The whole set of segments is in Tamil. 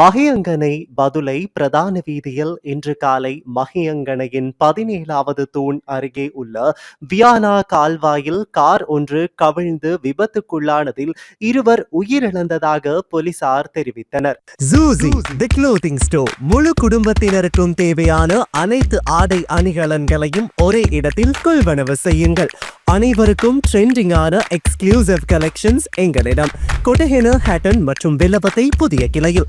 மகியங்கனை பதுளை பிரதான வீதியில் இன்று காலை மகியங்கனையின் பதினேழாவது தூண் அருகே உள்ள வியானா கால்வாயில் கார் ஒன்று கவிழ்ந்து விபத்துக்குள்ளானதில் இருவர் உயிரிழந்ததாக போலீசார் தெரிவித்தனர். ஜூசி தி க்ளோதிங் ஸ்டோர் முழு குடும்பத்தினருக்கும் தேவையான அனைத்து ஆடை அணிகலன்களையும் ஒரே இடத்தில் கொள்வனவு செய்யுங்கள். அனைவருக்கும் ட்ரெண்டிங்கான எக்ஸ்க்ளூசிவ் கலெக்ஷன்ஸ் எங்களிடம். கொட்டஹென ஹேட்டன் மற்றும் வில்லபத்தை புதிய கிளையில்.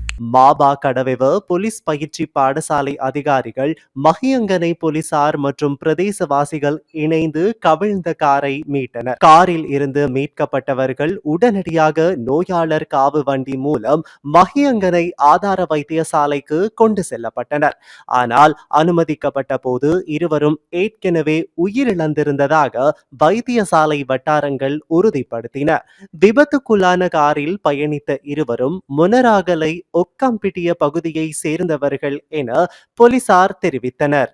மாபா கடவெவ போலீஸ் பயிற்சி பாடசாலை அதிகாரிகள் மகியங்கனை போலீசார் மற்றும் பிரதேசவாசிகள் இணைந்து கவிழ்ந்த காரை மீட்டனர். காரில் இருந்து மீட்கப்பட்டவர்கள் உடனடியாக நோயாளர் காவு வண்டி மூலம் மகியங்கனை ஆதார வைத்தியசாலைக்கு கொண்டு செல்லப்பட்டனர். ஆனால் அனுமதிக்கப்பட்ட போது இருவரும் ஏற்கனவே உயிரிழந்திருந்ததாக வைத்தியசாலை வட்டாரங்கள் உறுதிப்படுத்தின. விபத்துக்குள்ளான காரில் பயணித்த இருவரும் முனராகலை முக்காம்பிட்டிய பகுதியை சேர்ந்தவர்கள் என போலீசார் தெரிவித்தனர்.